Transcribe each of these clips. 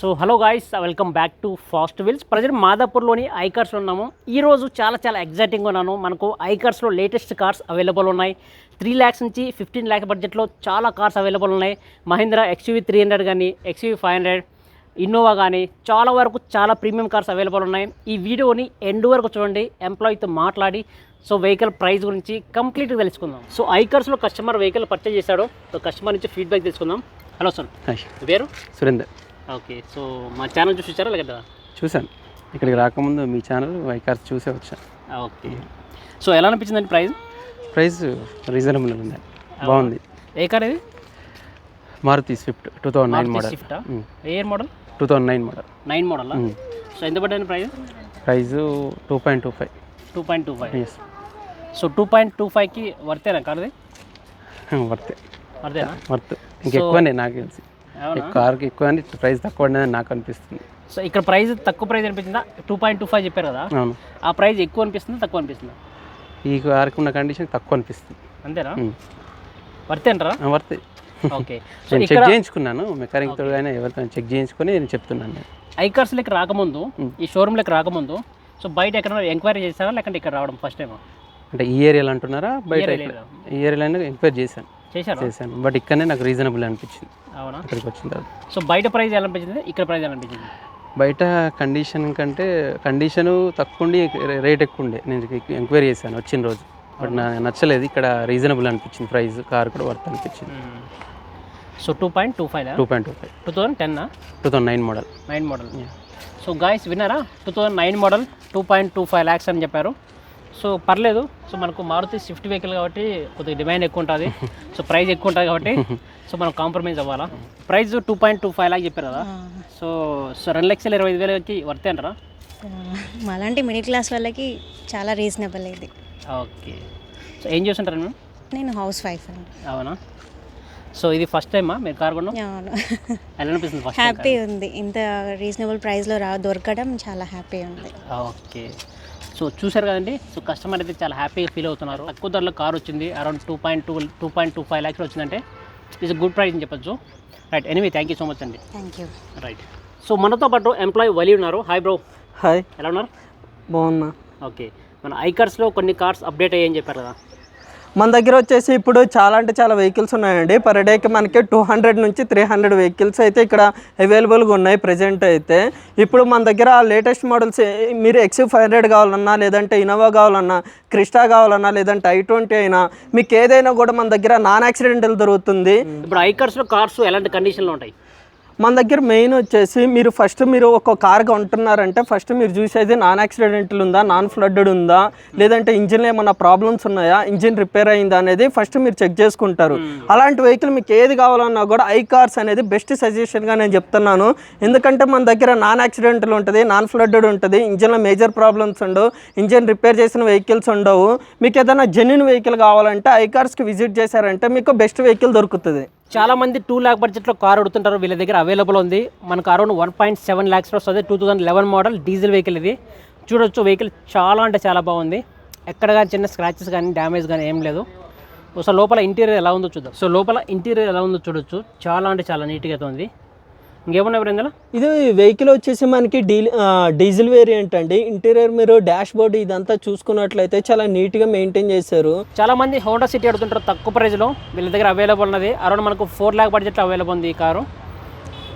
So hello guys welcome back to fast wheels present మాదాపూర్లోని ఐకార్స్లో ఉన్నాము. ఈరోజు చాలా చాలా ఎగ్జైటింగ్గా ఉన్నాను. మనకు ఐకార్స్లో లేటెస్ట్ కార్స్ అవైలబుల్ ఉన్నాయి. త్రీ ల్యాక్స్ నుంచి ఫిఫ్టీన్ ల్యాక్స్ బడ్జెట్లో చాలా కార్స్ అవైలబుల్ ఉన్నాయి. మహీంద్రా ఎక్స్యూవీ త్రీ హండ్రెడ్ కానీ ఎక్స్యూవీ ఫైవ్ హండ్రెడ్ ఇన్నోవా కానీ చాలా వరకు చాలా ప్రీమియం కార్స్ అవైలబుల్ ఉన్నాయి. ఈ వీడియోని ఎండ్ వరకు చూడండి ఎంప్లాయీతో మాట్లాడి సో వెహికల్ ప్రైస్ గురించి కంప్లీట్గా తెలుసుకుందాం. సో ఐకార్స్లో కస్టమర్ వెహికల్ పర్చేజ్ చేశాడు. సో కస్టమర్ నుంచి ఫీడ్బ్యాక్ తెలుసుకుందాం హలో సార్ పేరు? సురేందర్. ఓకే సో మా ఛానల్ చూసి వచ్చారా లేదా చూశాను. ఇక్కడికి రాకముందు మీ ఛానల్ వైకార్స్ చూసే వచ్చాను ఓకే. సో ఎలా అనిపించిందండి ప్రైస్ ప్రైస్ రీజనబుల్ ఉంది. బాగుంది. ఏ కార్ ఇది? Maruti Swift two thousand nine model షిఫ్టా ఏ year model? Two thousand nine model nine model? So ఎంత పడ్డాను price price two point two five two point two five yes so two point two ఫైవ్కి వర్తేనా కార్ది? Worth. వర్తేనా? Worth. ఇంకెక్కువనే నాకు తెలిసి. కార్కి ఎక్కువ అని price తక్కువ ఉండదని నాకు అనిపిస్తుంది. సో ఇక్కడ ప్రైస్ తక్కువ ప్రైస్ అనిపించిందా? టూ పాయింట్ టూ ఫైవ్ చెప్పారు కదా? అవును. ఆ ప్రైస్ ఎక్కువ అనిపిస్తుందా తక్కువ అనిపిస్తుందా? ఈ కార్కి ఉన్న కండిషన్ తక్కువ అనిపిస్తుంది. అంతేనా? వర్తే అంటారా? వర్త్. ఓకే. నేను చెక్ చేయించుకున్నాను మెకానిక్ తోడు అయినా ఎవరికైనా చెక్ చేయించుకొని నేను చెప్తున్నాను నేను. ఐకార్స్లోకి రాకముందు ఈ షోరూమ్లోకి రాకముందు సో బయట ఎక్కడ ఎంక్వైరీ చేస్తారా లేకంటే ఇక్కడ రావడం ఫస్ట్ టైం అంటే ఈ ఏరియాలో అంటున్నారా బయట? ఈ ఏరియాలో. ఎంక్వైరీ చేశాను. చేశారా? చేశాను. బట్ ఇక్కడనే నాకు రీజనబుల్ అనిపించింది. అవునా? ఇక్కడికి వచ్చిన తర్వాత. సో బయట ప్రైస్ ఎలా అనిపించింది? ఇక్కడ ప్రైస్ ఎలా అనిపించింది? బయట కండిషన్ కంటే కండిషను తక్కువ ఉండి రేట్ ఎక్కువ ఉండే నేను ఎంక్వైరీ చేశాను వచ్చిన రోజు. బట్ నాకు నచ్చలేదు. ఇక్కడ రీజనబుల్ అనిపించింది. ప్రైస్ కార్ కూడా వర్త్ అనిపించింది. So two point two five two point two five. Two thousand ten two thousand nine model. Nine model. So guys విన్నారా? Two thousand nine model two point two five lakhs అని చెప్పారు. So పర్లేదు. So మనకు Maruti Swift vehicle కాబట్టి కొద్దిగా demand ఎక్కువ ఉంటుంది. So price ఎక్కువ ఉంటుంది కాబట్టి సో మనం కాంప్రమైజ్ అవ్వాలా. Price two point two five lakh చెప్పారు కదా. సో సో రెండు లక్షల ఇరవై ఐదు వేలకి వర్తే అంటారా? మాలాంటి మిడిల్ క్లాస్ వాళ్ళకి చాలా రీజనబుల్ ఇది. ఓకే. సో ఏం చేస్తుంటారు మేము నేను హౌస్ వైఫ్ అండి. అవునా? సో ఇది ఫస్ట్ టైమా మీరు కార్ కొన్నాం అవును. ఎలా అనిపిస్తుంది ఫస్ట్ హ్యాపీ ఉంది. ఇంత రీజనబుల్ ప్రైస్లో రా దొరకడం చాలా హ్యాపీ ఉంది. ఓకే. సో చూశారు కదండి. సో కస్టమర్ అయితే చాలా హ్యాపీగా ఫీల్ అవుతున్నారు. తక్కువ ధరలో కార్ వచ్చింది. Around two point two two point two five lakhs వచ్చిందంటే ఇట్స్ గుడ్ ప్రైస్ అని చెప్పొచ్చు. Right anyway thank you so much అండి. Thank you. రైట్. సో మనతో పాటు ఎంప్లాయీ వలి ఉన్నారు. Hi bro. హాయ్. ఎలా ఉన్నారు? బాగున్నా. ఓకే. మన ఐకార్స్లో కొన్ని కార్స్ అప్డేట్ అయ్యాయని చెప్పారు కదా. మన దగ్గర వచ్చేసి ఇప్పుడు చాలా అంటే చాలా వెహికల్స్ ఉన్నాయండి. పర్ డేకి మనకి టూ హండ్రెడ్ నుంచి త్రీ హండ్రెడ్ వెహికల్స్ అయితే ఇక్కడ అవైలబుల్గా ఉన్నాయి ప్రజెంట్ అయితే. ఇప్పుడు మన దగ్గర లేటెస్ట్ మోడల్స్ మీరు ఎక్స్ ఫైవ్ హండ్రెడ్ కావాలన్నా లేదంటే ఇనోవా కావాలన్నా క్రిస్టా కావాలన్నా లేదంటే ఐ ట్వంటీ అయినా మీకు ఏదైనా కూడా మన దగ్గర నాన్ యాక్సిడెంటల్ దొరుకుతుంది. ఇప్పుడు ఐకార్స్లో కార్స్ ఎలాంటి కండిషన్లో ఉంటాయి? మన దగ్గర మెయిన్ వచ్చేసి మీరు ఫస్ట్ మీరు ఒక కార్ కొంటున్నారంటే ఫస్ట్ మీరు చూసేది నాన్ యాక్సిడెంటల్ ఉందా నాన్ ఫ్లడ్డెడ్ ఉందా లేదంటే ఇంజిన్లో ఏమన్నా ప్రాబ్లమ్స్ ఉన్నాయా ఇంజిన్ రిపేర్ అయిందా అనేది ఫస్ట్ మీరు చెక్ చేసుకుంటారు. అలాంటి వెహికల్ మీకు ఏది కావాలన్నా కూడా ఐ కార్స్ అనేది బెస్ట్ సజెషన్గా నేను చెప్తున్నాను. ఎందుకంటే మన దగ్గర నాన్ యాక్సిడెంటల్ ఉంటుంది నాన్ ఫ్లడ్డెడ్ ఉంటుంది ఇంజిన్లో మేజర్ ప్రాబ్లమ్స్ ఉండవు ఇంజిన్ రిపేర్ చేసిన వెహికల్స్ ఉండవు. మీకు ఏదైనా జెన్యున్ వెహికల్ కావాలంటే ఐ కార్స్కి విజిట్ చేశారంటే మీకు బెస్ట్ వెహికల్ దొరుకుతుంది. చాలా మంది టూ ల్యాక్ బడ్జెట్లో కార్ అడుగుతుంటారు. వీళ్ళ దగ్గర అవైలబుల్ ఉంది. మనకు అరౌండ్ వన్ పాయింట్ సెవెన్ ల్యాక్స్లో వస్తుంది. Two thousand eleven model diesel vehicle ఇది. చూడొచ్చు వెహికల్ చాలా అంటే చాలా బాగుంది. ఎక్కడ కానీ చిన్న స్క్రాచెస్ కానీ డ్యామేజ్ కానీ ఏం లేదు. సో లోపల ఇంటీరియర్ ఎలా ఉందో చూద్దాం. సో లోపల ఇంటీరియర్ ఎలా ఉందో చూడొచ్చు. చాలా అంటే చాలా నీట్గా ఉంది. ఇంకేమున్నాయి బ్రో ఇందులో? ఇది వెహికల్ వచ్చేసి మనకి డీ డీజిల్ వేరియంట్ అండి. ఇంటీరియర్ మీరు డాష్ బోర్డ్ ఇదంతా చూసుకున్నట్లయితే చాలా నీట్గా మెయింటైన్ చేశారు. చాలా మంది హోండా సిటీ అడుగుతుంటారు తక్కువ ప్రైస్లో వీళ్ళ దగ్గర అవైలబుల్ ఉన్నది. అరౌండ్ మనకు ఫోర్ ల్యాక్ బడ్జెట్లో అవైలబుల్ ఉంది ఈ కారు.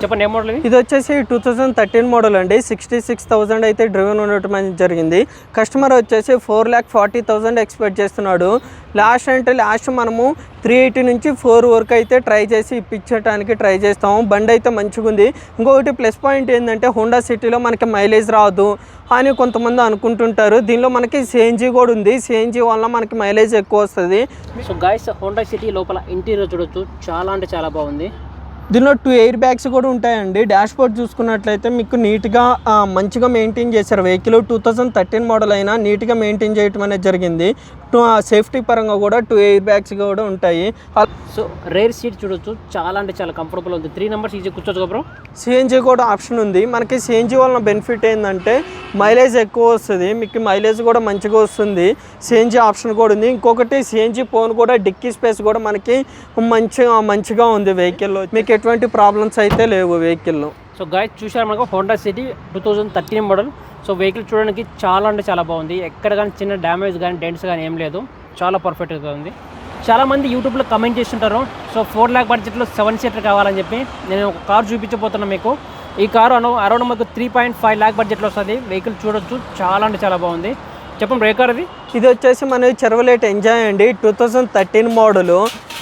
చెప్పండి ఏ మోడల్ ఇది? వచ్చేసి టూ థౌజండ్ థర్టీన్ మోడల్ అండి. సిక్స్టీ సిక్స్ థౌసండ్ అయితే డ్రివెన్ ఉండటం జరిగింది. కస్టమర్ వచ్చేసి four lakh forty thousand expect చేస్తున్నాడు. లాస్ట్ అంటే లాస్ట్ మనము త్రీ ఎయిటీ నుంచి ఫోర్ వరకు అయితే ట్రై చేసి ఇప్పించడానికి ట్రై చేస్తాము. బండి అయితే మంచిగా ఉంది. ఇంకొకటి ప్లస్ పాయింట్ ఏంటంటే హోండా సిటీలో మనకి మైలేజ్ రాదు అని కొంతమంది అనుకుంటుంటారు. దీనిలో మనకి సిఎన్జీ కూడా ఉంది. సిఎన్జీ వల్ల మనకి మైలేజ్ ఎక్కువ వస్తుంది. సో గాయస్ హోండా సిటీ లోపల ఇంటీరియర్ చూడొచ్చు. చాలా అంటే చాలా బాగుంది. దీనిలో టూ ఎయిర్ బ్యాగ్స్ కూడా ఉంటాయండి. డాష్ బోర్డ్ చూసుకున్నట్లయితే మీకు నీట్గా మంచిగా మెయింటైన్ చేశారు. Vehicle two thousand thirteen model అయినా నీట్గా మెయింటైన్ చేయడం అనేది జరిగింది. సేఫ్టీ పరంగా కూడా టూ ఎయిర్ బ్యాగ్స్ కూడా ఉంటాయి. సో రేర్ సీట్ చూడొచ్చు. చాలా అంటే చాలా కంఫర్టబుల్ ఉంది. త్రీ నెంబర్స్ ఈజీ కూర్చోవచ్చు బ్రో? సిఎన్జీ కూడా ఆప్షన్ ఉంది. మనకి సిఎన్జీ వలన బెనిఫిట్ ఏంటంటే మైలేజ్ ఎక్కువ వస్తుంది. మీకు మైలేజ్ కూడా మంచిగా వస్తుంది. సిఎన్జీ ఆప్షన్ కూడా ఉంది. ఇంకొకటి సిఎన్జీ ఫోన్ కూడా డిక్కీ స్పేస్ కూడా మనకి మంచిగా మంచిగా ఉంది వెహికల్లో. మీకు ఎటువంటి ప్రాబ్లమ్స్ అయితే లేవు వెహికల్లో. సో గాయస్ చూసారు మనకు? Honda City two thousand thirteen model so vehicle చూడడానికి చాలా అంటే చాలా బాగుంది. ఎక్కడ కానీ చిన్న డ్యామేజ్ కానీ డెంట్స్ కానీ ఏం లేదు. చాలా పర్ఫెక్ట్గా ఉంది. చాలామంది యూట్యూబ్లో కమెంట్ చేస్తుంటారు. సో ఫోర్ ల్యాక్ బడ్జెట్లో సెవెన్ సీటర్ కావాలని చెప్పి నేను ఒక కార్ చూపించబోతున్నాను మీకు. ఈ కారు అను అరౌండ్ మనకు త్రీ పాయింట్ ఫైవ్ ల్యాక్ బడ్జెట్లో వస్తుంది. వెహికల్ చూడొచ్చు. చాలా అంటే చాలా బాగుంది. చెప్పండి ఏ అది. ఇది వచ్చేసి మన చెరవలేట్ ఎంజాయ్ అండి. టూ థౌజండ్ థర్టీన్ మోడలు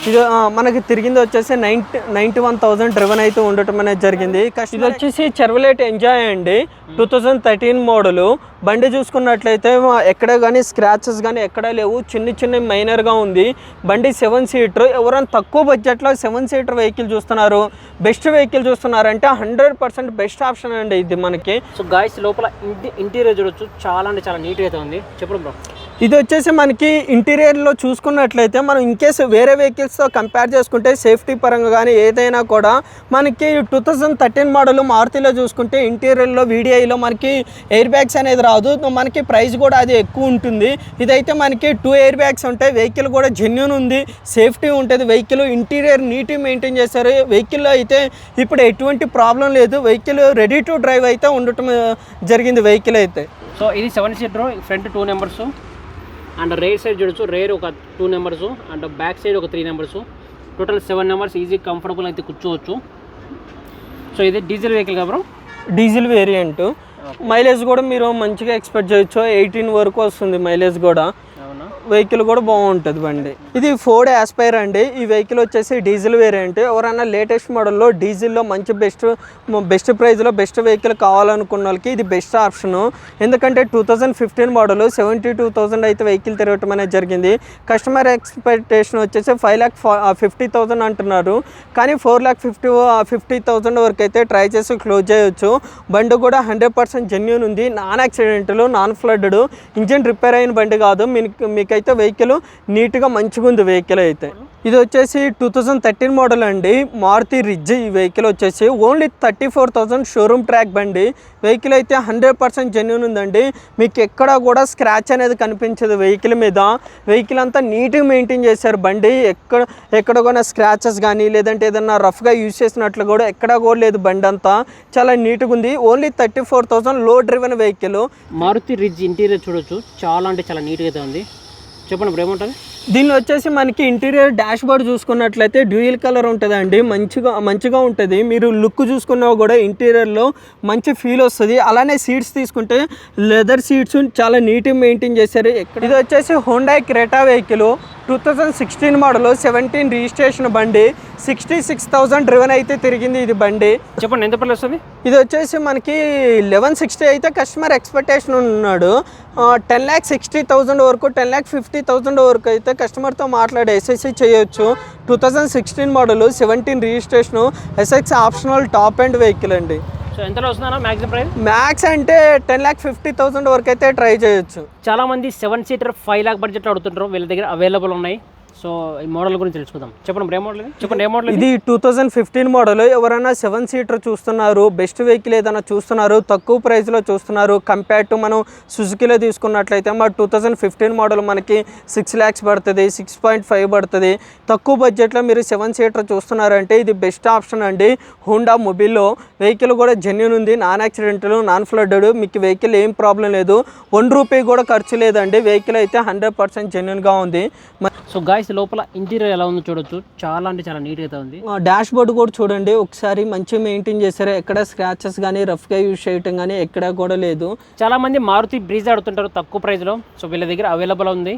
ఇది మనకి తిరిగింది వచ్చేసి ninety ninety one thousand driven అయితే ఉండటం అనేది జరిగింది. ఇది వచ్చేసి చెరవలేట్ ఎంజాయ్ అండి. టూ థౌజండ్ థర్టీన్ మోడలు బండి చూసుకున్నట్లయితే ఎక్కడ కానీ స్క్రాచెస్ కానీ ఎక్కడా లేవు. చిన్న చిన్న మైనర్గా ఉంది. బండి సెవెన్ సీటర్ ఎవరైనా తక్కువ బడ్జెట్లో సెవెన్ సీటర్ వెహికల్ చూస్తున్నారు బెస్ట్ వెహికల్ చూస్తున్నారంటే హండ్రెడ్ పర్సెంట్ బెస్ట్ ఆప్షన్ అండి ఇది మనకి. సో గాయస్ లోపల ఇంటి ఇంటీరియర్ చూడొచ్చు. చాలా అంటే చాలా నీట్గా అయితే ఉంది. చెప్పండి బ్రో ఇది వచ్చేసి మనకి ఇంటీరియర్లో చూసుకున్నట్లయితే మనం ఇన్కేస్ వేరే వెహికల్స్తో కంపేర్ చేసుకుంటే సేఫ్టీ పరంగా కానీ ఏదైనా కూడా మనకి టూ థౌజండ్ థర్టీన్ మోడల్ మారుతిలో చూసుకుంటే ఇంటీరియర్లో వీడిఐలో మనకి ఎయిర్ బ్యాగ్స్ అనేది రాదు. మనకి ప్రైస్ కూడా అది ఎక్కువ ఉంటుంది. ఇదైతే మనకి టూ ఎయిర్ బ్యాగ్స్ ఉంటాయి. వెహికల్ కూడా జెన్యున్ ఉంది. సేఫ్టీ ఉంటుంది. వెహికల్ ఇంటీరియర్ నీట్గా మెయింటైన్ చేస్తారు వెహికల్లో అయితే ఇప్పుడు ఎటువంటి ప్రాబ్లం లేదు. వెహికల్ రెడీ టు డ్రైవ్ అయితే ఉండటం జరిగింది వెహికల్ అయితే. సో ఇది seven seater front two numbers and rear side చూడొచ్చు. రేర్ ఒక two numbers and back side ఒక three numbers total seven numbers easy comfortable అయితే కూర్చోవచ్చు. సో ఇది diesel vehicle bro diesel variant mileage కూడా మీరు మంచిగా ఎక్స్పెక్ట్ చేయొచ్చు. ఎయిటీన్ వరకు వస్తుంది మైలేజ్ కూడా. వెహికల్ కూడా బాగుంటుంది బండి. ఇది ఫోర్డ్ ఆస్పైర్ అండి. ఈ వెహికల్ వచ్చేసి డీజిల్ వేరియంట్. ఎవరైనా లేటెస్ట్ మోడల్లో డీజిల్లో మంచి బెస్ట్ బెస్ట్ ప్రైస్లో బెస్ట్ వెహికల్ కావాలనుకున్న వాళ్ళకి ఇది బెస్ట్ ఆప్షన్. ఎందుకంటే two thousand fifteen model seventy two thousand అయితే వెహికల్ తిరగటం అనేది జరిగింది. కస్టమర్ ఎక్స్పెక్టేషన్ వచ్చేసి ఫైవ్ ల్యాక్ ఫిఫ్టీ థౌసండ్ అంటున్నారు. కానీ four lakh fifty fifty thousand వరకు అయితే ట్రై చేసి క్లోజ్ చేయొచ్చు. బండి కూడా హండ్రెడ్ పర్సెంట్ జెన్యున్ ఉంది. Non accidental non flood engine repair అయిన బండి కాదు. మీకు అయితే వెహికల్ నీట్గా మంచిగా ఉంది వెహికల్ అయితే. ఇది వచ్చేసి టూ థౌజండ్ థర్టీన్ మోడల్ అండి. మారుతి రిజ్ ఈ వెహికల్ వచ్చేసి only thirty four thousand showroom track బండి. వెహికల్ అయితే హండ్రెడ్ పర్సెంట్ జెన్యున్ ఉందండి. మీకు ఎక్కడ కూడా స్క్రాచ్ అనేది కనిపించదు వెహికల్ మీద. వెహికల్ అంతా నీట్గా మెయింటైన్ చేశారు బండి. ఎక్కడ ఎక్కడ కూడా స్క్రాచెస్ కానీ లేదంటే ఏదన్నా రఫ్గా యూజ్ చేసినట్లు కూడా ఎక్కడ కూడా లేదు బండి అంతా. చాలా నీట్గా ఉంది. ఓన్లీ థర్టీ ఫోర్ థౌజండ్లో driven vehicle Maruti Ritz interior చూడొచ్చు. చాలా అంటే చాలా నీట్గా ఉంది. చెప్పండి బ్రో ఏముంటుంది దీనిలో వచ్చేసి మనకి ఇంటీరియర్ డాష్ బోర్డ్ చూసుకున్నట్లయితే డ్యూయల్ కలర్ ఉంటుందండి. మంచిగా మంచిగా ఉంటుంది. మీరు లుక్ చూసుకున్నా కూడా ఇంటీరియర్లో మంచి ఫీల్ వస్తుంది. అలానే సీట్స్ తీసుకుంటే లెదర్ సీట్స్ చాలా నీట్గా మెయింటైన్ చేశారు. ఇది వచ్చేసి Honda Creta vehicle two thousand sixteen model seventeen registration బండి. సిక్స్టీ సిక్స్ థౌజండ్ డ్రివెన్ అయితే తిరిగింది ఇది బండి. చెప్పండి ఎంత పర్లేదు వస్తుంది? ఇది వచ్చేసి మనకి లెవెన్ సిక్స్టీ అయితే కస్టమర్ ఎక్స్పెక్టేషన్ ఉన్నాడు. టెన్ ల్యాక్ సిక్స్టీ థౌజండ్ వరకు టెన్ ల్యాక్ ఫిఫ్టీ థౌజండ్ వరకు అయితే కస్టమర్తో మాట్లాడి ఎస్ఎస్సి చేయొచ్చు. Two thousand sixteen model seventeen registration SX optional top end vehicle అండి. మ్యాక్స్ అంటే టెన్ ల్యాక్ ఫిఫ్టీ థౌజండ్ వరకు అయితే ట్రై చేయొచ్చు. చాలా మంది సెవెన్ సీటర్ ఫైవ్ లాక్ బడ్జెట్లో అడుగుతుంటారు. వీళ్ళ దగ్గర అవైలబుల్ ఉన్నాయి. సో ఈ మోడల్ గురించి తెలుసుకుందాం. చెప్పండి ఏ మోడల్ ఇది? చెప్పండి ఏ మోడల్ ఇది ఇది? Two thousand fifteen model. ఎవరైనా సెవెన్ సీటర్ చూస్తున్నారు బెస్ట్ వెహికల్ ఏదైనా చూస్తున్నారు తక్కువ ప్రైస్లో చూస్తున్నారు కంపేర్ టు మనం సుజుకిలో తీసుకున్నట్లయితే మా టూ థౌజండ్ ఫిఫ్టీన్ మోడల్ మనకి సిక్స్ ల్యాక్స్ పడుతుంది సిక్స్ పాయింట్ ఫైవ్ పడుతుంది. తక్కువ బడ్జెట్లో మీరు సెవెన్ సీటర్ చూస్తున్నారంటే ఇది బెస్ట్ ఆప్షన్ అండి. హోండా మొబైల్లో వెహికల్ కూడా జెన్యున్ ఉంది నాన్ యాక్సిడెంటల్ నాన్ ఫ్లడ్డెడ్ మీకు వెహికల్ ఏం ప్రాబ్లం లేదు. వన్ రూపీ కూడా ఖర్చు లేదండి. వెహికల్ అయితే హండ్రెడ్ పర్సెంట్ జెన్యున్గా ఉంది. సో గాయస్ లోపల ఇంటీరియర్ ఎలా ఉందో చూడొచ్చు. చాలా అంటే చాలా నీట్గా అయితే ఉంది. డాష్ బోర్డ్ కూడా చూడండి. ఒకసారి మంచిగా మెయింటైన్ చేశారు. ఎక్కడ స్క్రాచెస్ కానీ రఫ్గా యూజ్ చేయటం కానీ ఎక్కడ కూడా లేదు. చాలా మంది మారుతి బ్రీజ్ ఆడుతుంటారు తక్కువ ప్రైస్లో సో వీళ్ళ దగ్గర అవైలబుల్ ఉంది.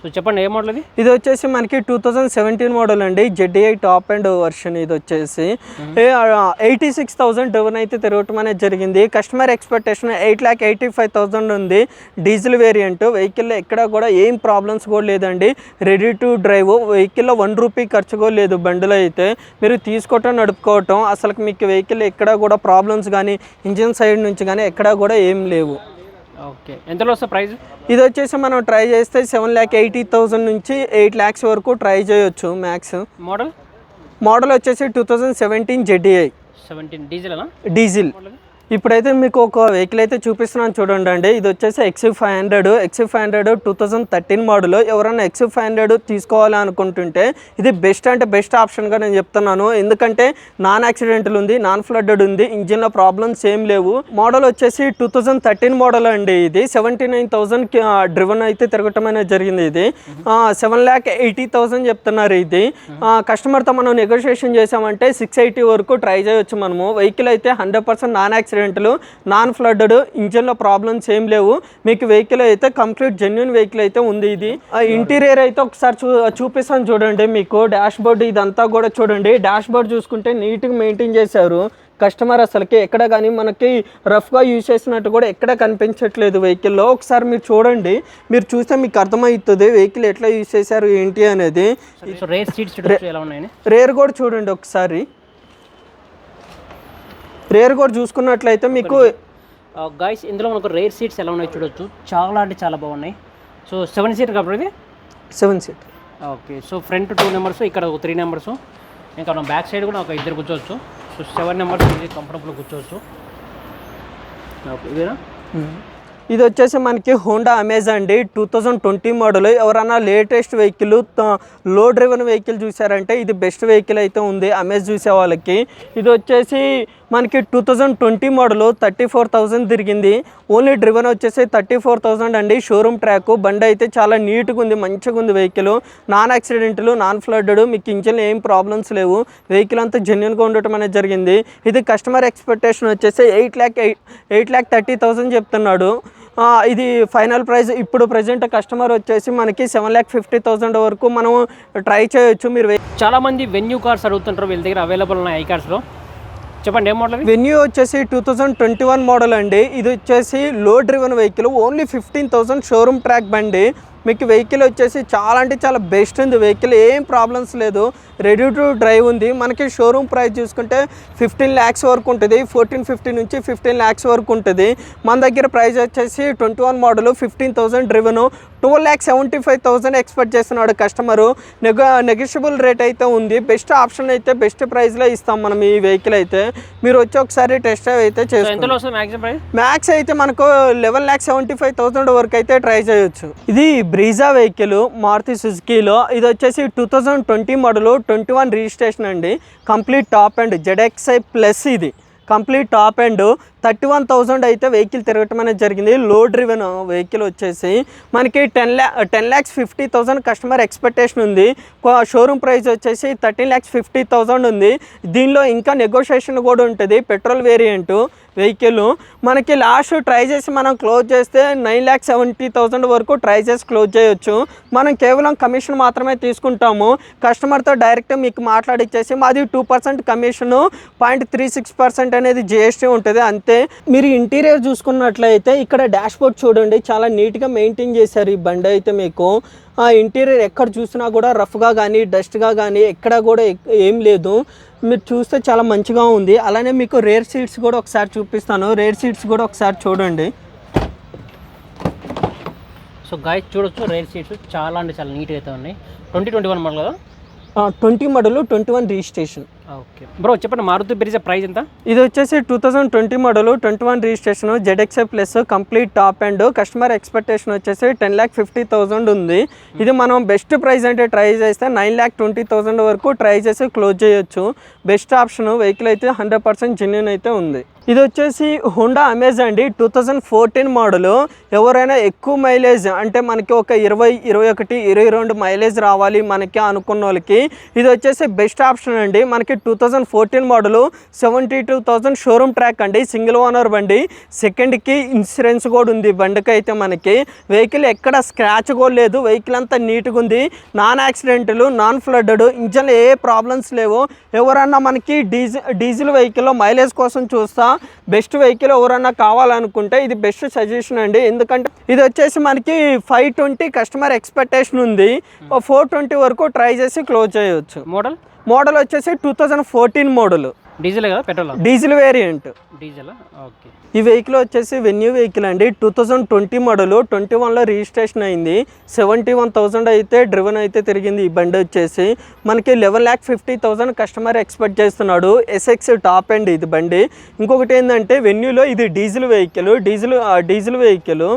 సో చెప్పండి ఏ మోడల్ ఇది? ఇది వచ్చేసి మనకి టూ థౌజండ్ సెవెంటీన్ మోడల్ అండి. జెడ్ఐ టాప్ అండ్ వర్షన్ ఇది వచ్చేసి. ఎయిటీ సిక్స్ థౌసండ్ డెవెన్ అయితే తిరగటం అనేది జరిగింది. Customer expectation eight lakh eighty five thousand ఉంది. డీజిల్ వేరియంట్ వెహికల్లో ఎక్కడ కూడా ఏం ప్రాబ్లమ్స్ కూడా లేదండి. రెడీ టు డ్రైవ్ వెహికల్లో వన్ రూపీ ఖర్చు కూడా లేదు బండిలో అయితే. మీరు తీసుకోవటం నడుపుకోవటం అసలు మీకు వెహికల్ ఎక్కడ కూడా ప్రాబ్లమ్స్ కానీ ఇంజిన్ సైడ్ నుంచి కానీ ఎక్కడ కూడా ఏం లేవు. ఓకే. ఎంతలో వస్తుంది ప్రైస్? ఇది వచ్చేసి మనం ట్రై చేస్తే సెవెన్ ల్యాక్ ఎయిటీ థౌసండ్ నుంచి ఎయిట్ ల్యాక్స్ వరకు ట్రై చేయొచ్చు మ్యాక్స్. మోడల్? మోడల్ వచ్చేసి two thousand seventeen ZDI seventeen diesel diesel. ఇప్పుడైతే మీకు ఒక వెహికల్ అయితే చూపిస్తున్నాను చూడండి అండి. ఇది వచ్చేసి X five hundred X five hundred two thousand thirteen model ఎవరైనా ఎక్సీ ఫైవ్ హండ్రెడ్ తీసుకోవాలి అనుకుంటుంటే ఇది బెస్ట్ అంటే బెస్ట్ ఆప్షన్గా నేను చెప్తున్నాను. ఎందుకంటే నాన్ యాక్సిడెంటల్ ఉంది నాన్ ఫ్లడ్డెడ్ ఉంది ఇంజిన్లో ప్రాబ్లమ్స్ ఏం లేవు. మోడల్ వచ్చేసి టూ థౌసండ్ థర్టీన్ మోడల్ అండి ఇది. సెవెంటీ నైన్ థౌసండ్ డ్రివన్ అయితే తిరగటం అనేది జరిగింది ఇది. సెవెన్ ల్యాక్ ఎయిటీ థౌసండ్ చెప్తున్నారు ఇది. కస్టమర్తో మనం నెగోషియేషన్ చేసామంటే సిక్స్ ఎయిటీ వరకు ట్రై చేయొచ్చు మనము. వెహికల్ అయితే hundred percent non accidental non flooded ఇంజిన్లో problems ఏం లేవు. మీకు వెహికల్ అయితే కంప్లీట్ జెన్యున్ వెహికల్ అయితే ఉంది ఇది. ఇంటీరియర్ అయితే ఒకసారి చూ చూపిస్తాను చూడండి మీకు. డాష్ బోర్డ్ ఇదంతా కూడా చూడండి. డాష్ బోర్డ్ చూసుకుంటే నీట్గా మెయింటైన్ చేశారు. కస్టమర్ అసలుకి ఎక్కడ కానీ మనకి రఫ్గా యూజ్ చేసినట్టు కూడా ఎక్కడ కనిపించట్లేదు వెహికల్లో. ఒకసారి మీరు చూడండి. మీరు చూస్తే మీకు అర్థమవుతుంది వెహికల్ ఎట్లా యూజ్ చేశారు ఏంటి అనేది. రేర్ కూడా చూడండి ఒకసారి. రేర్ కూడా చూసుకున్నట్లయితే మీకు గాయస్ ఇందులో మనకు రేర్ సీట్స్ ఎలా ఉన్నాయి చూడొచ్చు. చాలా అంటే చాలా బాగున్నాయి. సో సెవెన్ సీట్ కాబట్టి ఇది? Seven seat. Okay so front two numbers ఇక్కడ ఒక త్రీ నెంబర్స్. ఇంకా మనం బ్యాక్ సైడ్ కూడా ఒక ఇద్దరు కూర్చోవచ్చు. సో సెవెన్ నెంబర్స్ ఇది కంఫర్టబుల్ కూర్చోవచ్చు. ఓకే ఇదేనా? ఇది వచ్చేసి మనకి హోండా అమేజ్ అండి టూ థౌజండ్ ట్వంటీ మోడల్ ఎవరైనా లేటెస్ట్ వెహికల్లో డ్రివెన్ వెహికల్ చూసారంటే ఇది బెస్ట్ వెహికల్ అయితే ఉంది అమేజ్ చూసే వాళ్ళకి. ఇది వచ్చేసి మనకి two thousand twenty model thirty four thousand తిరిగింది. ఓన్లీ డ్రివెన్ వచ్చేసి థర్టీ ఫోర్ థౌజండ్ అండి. షోరూమ్ ట్రాక్ బండి అయితే చాలా నీట్గా ఉంది మంచిగా ఉంది వెహికల్ నాన్ యాక్సిడెంట్లు నాన్ ఫ్లడ్డెడ్ మీకు ఇంజిన్ ఏం ప్రాబ్లమ్స్ లేవు. వెహికల్ అంతా జెన్యున్గా ఉండటం అనేది జరిగింది. ఇది కస్టమర్ ఎక్స్పెక్టేషన్ వచ్చేసి eight lakh eight eight lakh thirty thousand చెప్తున్నాడు. ఇది ఫైనల్ ప్రైస్ ఇప్పుడు ప్రజెంట్ కస్టమర్ వచ్చేసి మనకి సెవెన్ ల్యాక్ ఫిఫ్టీ థౌసండ్ వరకు మనం ట్రై చేయొచ్చు మీరు. వె- వెన్యూ కార్స్ అడుగుతుంటారు వీళ్ళ దగ్గర అవైలబుల్ ఉన్నాయి ఐ కార్స్లో చెప్పండి ఏం మోడల్ వెన్యూ వచ్చేసి two thousand twenty one model అండి. ఇది వచ్చేసి low driven vehicle only fifteen thousand showroom track బండి. మీకు వెహికల్ వచ్చేసి చాలా అంటే చాలా బెస్ట్ ఉంది. వెహికల్ ఏం ప్రాబ్లమ్స్ లేదు. రెడీ టు డ్రైవ్ ఉంది. మనకి షోరూమ్ ప్రైస్ చూసుకుంటే ఫిఫ్టీన్ ల్యాక్స్ వరకు ఉంటుంది. ఫోర్టీన్ ఫిఫ్టీ నుంచి ఫిఫ్టీన్ ల్యాక్స్ వరకు ఉంటుంది. మన దగ్గర ప్రైస్ వచ్చేసి twenty one model fifteen thousand driven. Twelve lakh seventy five thousand expect చేస్తున్నాడు కస్టమరు. నెగ నెగిషియబుల్ రేట్ అయితే ఉంది. బెస్ట్ ఆప్షన్ అయితే బెస్ట్ ప్రైస్లో ఇస్తాం మనం ఈ వెహికల్ అయితే. మీరు వచ్చి ఒకసారి టెస్ట్ డ్రైవ్ అయితే ప్రైస్ మ్యాక్స్ అయితే మనకు eleven lakh seventy five thousand వరకు అయితే ట్రై చేయొచ్చు. ఇది బ్రీజా వెహికల్ మారుతి సుజుకీలో. ఇది వచ్చేసి two thousand twenty model twenty one registration అండి. Complete top end ZXI plus ఇది. Complete top end thirty one thousand అయితే వెహికల్ తిరగటం అనేది జరిగింది. లో డ్రివెన్ వెహికల్ వచ్చేసి మనకి ten ల్యా ten lakhs fifty thousand customer expectation ఉంది. షోరూమ్ ప్రైస్ వచ్చేసి థర్టీన్ ల్యాక్స్ ఫిఫ్టీ థౌసండ్ ఉంది. దీనిలో ఇంకా నెగోషియేషన్ కూడా ఉంటుంది. Petrol variant vehicle. మనకి లాస్ట్ ట్రై చేసి మనం క్లోజ్ చేస్తే నైన్ ల్యాక్ సెవెంటీ థౌసండ్ వరకు ట్రై చేసి క్లోజ్ చేయొచ్చు. మనం కేవలం కమిషన్ మాత్రమే తీసుకుంటాము. కస్టమర్తో డైరెక్ట్ మీకు మాట్లాడిచ్చేసి మాది two percent commission point three six percent అనేది జిఎస్టీ ఉంటుంది. అంతే మీరు ఇంటీరియర్ చూసుకున్నట్లయితే ఇక్కడ డాష్ బోర్డ్ చూడండి చాలా నీట్గా మెయింటైన్ చేశారు ఈ బండి అయితే మీకు. ఆ ఇంటీరియర్ ఎక్కడ చూసినా కూడా రఫ్గా కానీ డస్ట్గా కానీ ఎక్కడ కూడా ఏం లేదు. మీరు చూస్తే చాలా మంచిగా ఉంది. అలానే మీకు రేర్ సీట్స్ కూడా ఒకసారి చూపిస్తాను. రేర్ సీట్స్ కూడా ఒకసారి చూడండి. సో గాయస్ చూడొచ్చు రైల్ సీట్స్ చాలా అంటే చాలా నీట్గా అయితే ఉన్నాయి. ట్వంటీ ట్వంటీ వన్ మోడల్ కదా? Twenty model twenty one registration. Okay. Bro చెప్పండి మారుతి బ్రిజా ప్రైస్ ఎంత? ఇది వచ్చేసి two thousand twenty model twenty one registration ZXI plus complete top end customer expectation వచ్చేసి టెన్ ల్యాక్ ఫిఫ్టీ థౌసండ్ ఉంది. ఇది మనం బెస్ట్ ప్రైస్ అంటే ట్రై చేస్తే నైన్ ల్యాక్ ట్వంటీ థౌసండ్ వరకు ట్రై చేసి క్లోజ్ చేయొచ్చు. బెస్ట్ ఆప్షన్ వెహికల్ అయితే హండ్రెడ్ పర్సెంట్ జెన్యున్ అయితే ఉంది. ఇది వచ్చేసి హోండా అమేజ్ అండి. టూ థౌజండ్ ఫోర్టీన్ మోడల్ ఎవరైనా ఎక్కువ మైలేజ్ అంటే మనకి ఒక ఇరవై ఇరవై ఒకటి ఇరవై రెండు మైలేజ్ రావాలి మనకి అనుకున్న వాళ్ళకి ఇది వచ్చేసి బెస్ట్ ఆప్షన్ అండి. మనకి two thousand fourteen model seventy two thousand showroom track అండి. సింగిల్ ఓనర్ బండి. సెకండ్కి ఇన్సూరెన్స్ కూడా ఉంది బండికి అయితే మనకి. వెహికల్ ఎక్కడ స్క్రాచ్ కూడా లేదు. వెహికల్ అంతా నీట్గా ఉంది. నాన్ యాక్సిడెంట్లు నాన్ ఫ్లడ్డెడ్ ఇంజన్ ఏ ప్రాబ్లమ్స్ లేవు. ఎవరన్నా మనకి డీజిల్ డీజిల్ వెహికల్లో మైలేజ్ కోసం చూస్తా. బెస్ట్ వెహికల్ ఎవరన్నా కావాలనుకుంటే ఇది బెస్ట్ సజెషన్ అండి. ఎందుకంటే ఇది వచ్చేసి మనకి ఫైవ్ ట్వంటీ కస్టమర్ ఎక్స్పెక్టేషన్ ఉంది. ఫోర్ ట్వంటీ వరకు ట్రై చేసి క్లోజ్ చేయొచ్చు. మోడల్? మోడల్ వచ్చేసి two thousand fourteen model. Diesel కదా petrol? Diesel variant. Diesel? Okay. ఈ వెహికల్ వచ్చేసి వెన్యూ వెహికల్ అండి. Two thousand twenty model twenty వన్లో రిజిస్ట్రేషన్ అయింది. సెవెంటీ వన్ థౌసండ్ అయితే డ్రివెన్ అయితే తిరిగింది ఈ బండి వచ్చేసి. మనకి eleven lakh fifty thousand customer expect చేస్తున్నాడు ఎస్ఎక్స్ టాప్ అండ్ ఇది బండి. ఇంకొకటి ఏంటంటే వెన్యూలో ఇది diesel vehicle. Diesel diesel vehicle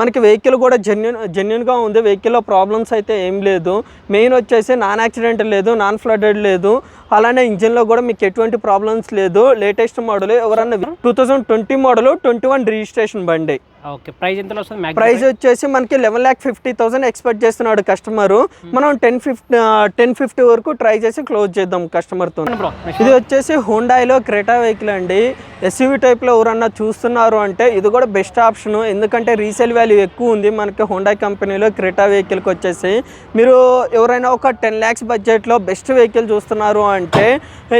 మనకి వెహికల్ కూడా జెన్యున్ జెన్యున్గా ఉంది. వెహికల్లో ప్రాబ్లమ్స్ అయితే ఏం లేదు. మెయిన్ వచ్చేసి నాన్ యాక్సిడెంట్ లేదు నాన్ ఫ్లడెడ్ లేదు. అలానే ఇంజిన్లో కూడా మీకు ఎటువంటి ప్రాబ్లమ్స్ లేదు. లేటెస్ట్ మోడల్ ఎవరన్నా two thousand twenty model twenty one registration బండి. ఓకే ప్రైస్ ఎంతలో వస్తుంది ప్రైస్ వచ్చేసి మనకి eleven lakh fifty thousand expect చేస్తున్నాడు కస్టమర్. మనం టెన్ ఫిఫ్టీ టెన్ ఫిఫ్టీ వరకు ట్రై చేసి క్లోజ్ చేద్దాం కస్టమర్తో. బ్రో ఇది వచ్చేసి హుండాయిలో క్రెటా వెహికల్ అండి. ఎస్యూవి టైప్లో ఎవరన్నా చూస్తున్నారు అంటే ఇది కూడా బెస్ట్ ఆప్షన్ ఎందుకంటే రీసేల్ వాల్యూ ఎక్కువ ఉంది మనకి హుండాయ్ కంపెనీలో క్రెటా వెహికల్కి వచ్చేసి. మీరు ఎవరైనా ఒక టెన్ ల్యాక్స్ బడ్జెట్లో బెస్ట్ వెహికల్ చూస్తున్నారు అంటే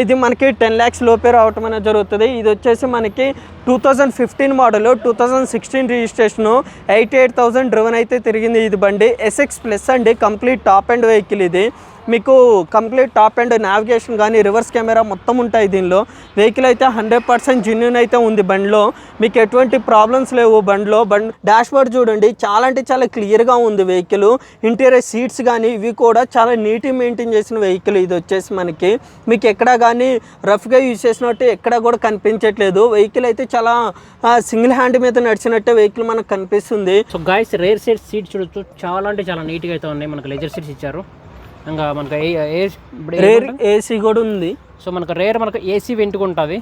ఇది మనకి టెన్ ల్యాక్స్ లోపే రావటం అనేది జరుగుతుంది. ఇది వచ్చేసి మనకి two thousand fifteen model two thousand sixteen registration eighty eight thousand driven అయితే తిరిగింది ఇది బండి. ఎస్ఎక్స్ ప్లస్ అండి. కంప్లీట్ టాప్ అండ్ వెహికల్ ఇది. మీకు కంప్లీట్ టాప్ అండ్ నావిగేషన్ కానీ రివర్స్ కెమెరా మొత్తం ఉంటాయి దీనిలో. వెహికల్ అయితే హండ్రెడ్ పర్సెంట్ జెన్యున్ అయితే ఉంది బండిలో. మీకు ఎటువంటి ప్రాబ్లమ్స్ లేవు బండిలో. బండ్ డాష్ బోర్డ్ చూడండి చాలా అంటే చాలా క్లియర్గా ఉంది వెహికల్ ఇంటీరియర్ సీట్స్ కానీ ఇవి కూడా చాలా నీట్గా మెయింటైన్ చేసిన వెహికల్ ఇది వచ్చేసి మనకి. మీకు ఎక్కడ కానీ రఫ్గా యూజ్ చేసినట్టు ఎక్కడ కూడా కనిపించట్లేదు. వెహికల్ అయితే చాలా సింగిల్ హ్యాండ్ మీద నడిచినట్టే వెహికల్ మనకు కనిపిస్తుంది. So guys rear seat seats చూడొచ్చు. చాలా అంటే చాలా నీట్గా అయితే ఉన్నాయి. మనకు లెజర్ సీట్స్ ఇచ్చారు. ఇంకా మనకు ఏ- ఏ- ఇప్పుడు రేర్? ఏసీ కూడా ఉంది. సో మనకు రేర్ మనకు ఏసీ వెంట్గా ఉంటుంది.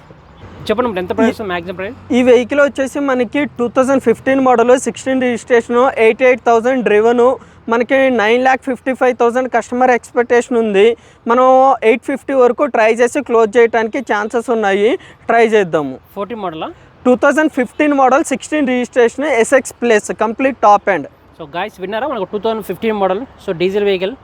చెప్పండి ఎంత ప్రైస్ మ్యాక్సిమం ప్రైస్? ఈ వెహికల్ వచ్చేసి మనకి two thousand fifteen model sixteen registration eighty eight thousand driven మనకి nine lakh fifty five thousand customer expectation ఉంది. మనం ఎయిట్ ఫిఫ్టీ వరకు ట్రై చేసి క్లోజ్ చేయడానికి ఛాన్సెస్ ఉన్నాయి. ట్రై చేద్దాము. Forty మోడలా two thousand fifteen model sixteen registration SX plus complete top end so guys విన్నారా? మనకు two thousand fifteen model so diesel vehicle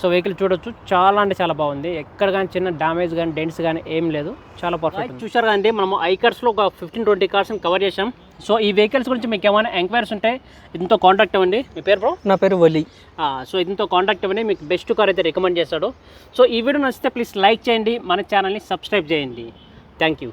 so vehicle చూడొచ్చు. చాలా అంటే చాలా బాగుంది. ఎక్కడ కానీ చిన్న డ్యామేజ్ కానీ డెంట్స్ కానీ ఏం లేదు. చాలా పర్ఫెక్ట్ చూసారు కదండి మనము ఐ కార్స్లో ఒక ఫిఫ్టీన్ ట్వంటీ కార్స్ని కవర్ చేసాం సో ఈ వెహికల్స్ గురించి మీకు ఏమైనా ఎంక్వైరీస్ ఉంటే ఇంతో కాంటాక్ట్ అవ్వండి. మీ పేరు బ్రో నా పేరు వలి. సో ఇంతో కాంటాక్ట్ అవ్వండి. మీకు బెస్ట్ కార్ అయితే రికమెండ్ చేస్తాడు. సో ఈ వీడియో నచ్చితే ప్లీజ్ లైక్ చేయండి. మన ఛానల్ని సబ్స్క్రైబ్ చేయండి. Thank you